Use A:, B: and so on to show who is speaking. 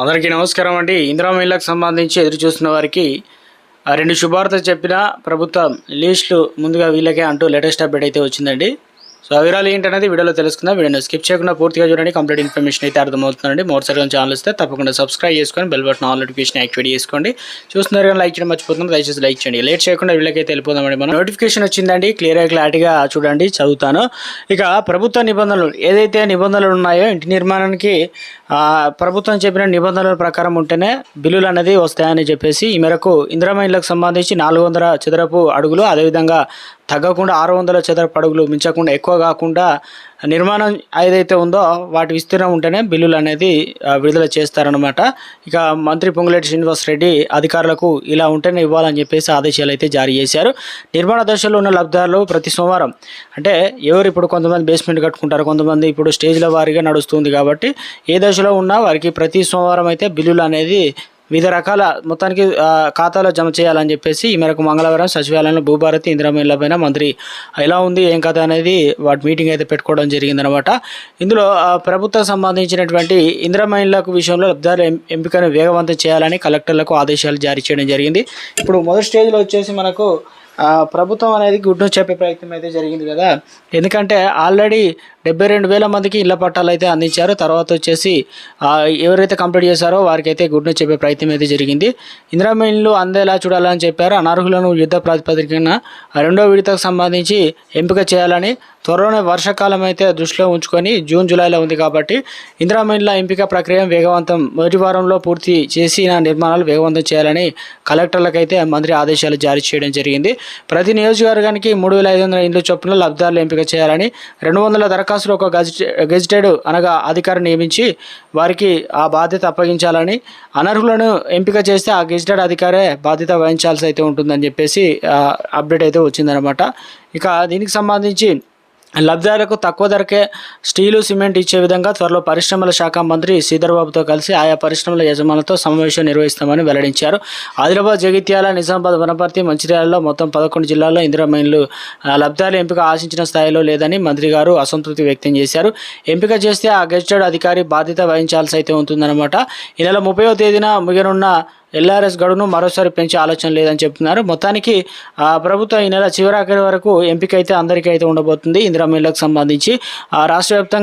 A: అందరికీ నమస్కారం అండి. ఇందిరా మహిళకు సంబంధించి ఎదురు చూస్తున్న వారికి ఆ రెండు శుభార్తలు చెప్పిన ప్రభుత్వం లీస్టులు ముందుగా వీళ్ళకే అంటూ లేటెస్ట్ అప్డేట్ అయితే వచ్చిందండి. సో ఆ వివరాలు ఏంటనేది వీడియోలో తెలుసుకుందాం. వీడియోని స్కిప్ చేయకుండా పూర్తిగా చూడండి. కంప్లీట్ ఇన్ఫర్మేషన్ అయితే అర్థమవుతుందండి. మోటార్ ఛానల్ ఇస్తే తప్పకుండా సబ్స్క్రైబ్ చేసుకొని bell button all notification activate చేసుకోండి. చూస్తున్నారు కానీ లైక్ చేయడం మర్చిపోతున్నాం దయచేసి లైక్ చేయండి. లేట్ చేయకుండా వీళ్ళకైతే వెళ్ళిపోదామండి. మనం నోటిఫికేషన్ వచ్చిందండి. క్లియర్గా క్లారిటీగా చూడండి చదువుతాను. ఇక ప్రభుత్వ నిబంధనలు ఏదైతే నిబంధనలు ఉన్నాయో ఇంటి నిర్మాణానికి ప్రభుత్వం చెప్పిన నిబంధనల ప్రకారం ఉంటేనే బిల్లులు అనేది వస్తాయని చెప్పేసి ఈ మేరకు ఇందిరామైన్లకు సంబంధించి నాలుగు వందల చదరపు అడుగులు అదేవిధంగా తగ్గకుండా ఆరు వందల చదరపు అడుగులు మించకుండా ఎక్కువ కాకుండా నిర్మాణం ఏదైతే ఉందో వాటి విస్తీర్ణం ఉంటేనే బిల్లులు అనేది విడుదల చేస్తారనమాట ఇక మంత్రి పొంగులేటి శ్రీనివాస్ రెడ్డి అధికారులకు ఇలా ఉంటేనే ఇవ్వాలని చెప్పేసి ఆదేశాలు అయితే జారీ చేశారు. నిర్మాణ దశలో ఉన్న లబ్ధిదారులు ప్రతి సోమవారం అంటే ఎవరు ఇప్పుడు కొంతమంది బేస్మెంట్ కట్టుకుంటారు కొంతమంది ఇప్పుడు స్టేజ్ల వారీగా నడుస్తుంది కాబట్టి ఏ దశలో ఉన్నా వారికి ప్రతి సోమవారం అయితే బిల్లులు అనేది వివిధ రకాల మొత్తానికి ఖాతాలో జమ చేయాలని చెప్పేసి ఈ మేరకు మంగళవారం సచివాలయంలో భూభారతి ఇందిరామిల్ల పైన మంత్రి ఎలా ఉంది? ఏం కథ? అనేది వాటి మీటింగ్ అయితే పెట్టుకోవడం జరిగిందనమాట ఇందులో ప్రభుత్వం సంబంధించినటువంటి ఇందిరామైన్లకు విషయంలో లబ్ధిదారుల ఎం- ఎంపికను వేగవంతం చేయాలని కలెక్టర్లకు ఆదేశాలు జారీ చేయడం జరిగింది. ఇప్పుడు మొదటి స్టేజ్లో వచ్చేసి మనకు ప్రభుత్వం అనేది గుడ్డు చెప్పే ప్రయత్నం అయితే జరిగింది కదా. ఎందుకంటే ఆల్రెడీ డెబ్బై రెండు వేల మందికి ఇళ్ళ పట్టాలు అయితే అందించారు. తర్వాత వచ్చేసి ఎవరైతే కంప్లీట్ చేశారో వారికి అయితే గుడ్డు చెప్పే ప్రయత్నం అయితే జరిగింది. ఇందిరామ అందేలా చూడాలని చెప్పారు. అనర్హులను యుద్ధ ప్రాతిపదికన రెండో విడతకు సంబంధించి ఎంపిక చేయాలని త్వరలోనే వర్షాకాలం అయితే దృష్టిలో ఉంచుకొని జూన్ జూలైలో ఉంది కాబట్టి ఇందిరామ ఎంపిక ప్రక్రియ వేగవంతం. మొదటి వారంలో పూర్తి చేసిన నిర్మాణాలు వేగవంతం చేయాలని కలెక్టర్లకైతే మంత్రి ఆదేశాలు జారీ చేయడం జరిగింది. ప్రతి నియోజకవర్గానికి మూడు వేల ఐదు వందల ఇండ్ల చొప్పున లబ్ధిదారులు ఎంపిక చేయాలని రెండు వందల మద్రాసులో ఒక గజిటె గెజిటెడ్ అనగా అధికారి నియమించి వారికి ఆ బాధ్యత అప్పగించాలని అనర్హులను ఎంపిక చేస్తే ఆ గెజిటెడ్ అధికారే బాధ్యత వహించాల్సి అయితే ఉంటుందని చెప్పేసి అప్డేట్ అయితే వచ్చిందనమాట ఇక దీనికి సంబంధించి లబ్ధిదారులకు తక్కువ ధరకే స్టీలు సిమెంట్ ఇచ్చే విధంగా త్వరలో పరిశ్రమల శాఖ మంత్రి శ్రీధర్బాబుతో కలిసి ఆయా పరిశ్రమల యజమానులతో సమావేశం నిర్వహిస్తామని వెల్లడించారు. ఆదిలాబాద్ జగిత్యాల నిజామాబాద్ వనపర్తి మంచిర్యాలలో మొత్తం పదకొండు జిల్లాల్లో ఇందిరా మైన్లు లబ్ధిదారుల ఎంపిక ఆశించిన స్థాయిలో లేదని మంత్రి గారు అసంతృప్తి వ్యక్తం చేశారు. ఎంపిక చేస్తే ఆ గెజిటెడ్ అధికారి బాధ్యత వహించాల్సి అయితే ఉంటుందన్నమాట. ఈ నెల ముప్పైవ తేదీన ముగినున్న ఎల్ఆర్ఎస్ గడువును మరోసారి పెంచే ఆలోచన లేదని చెప్తున్నారు. మొత్తానికి ఆ, ప్రభుత్వం ఈ నెల చివరాఖరి వరకు ఎంపిక అయితే అందరికీ అయితే ఉండబోతుంది. ఇందిరా మిల్లకు సంబంధించి ఆ, రాష్ట్ర వ్యాప్తంగా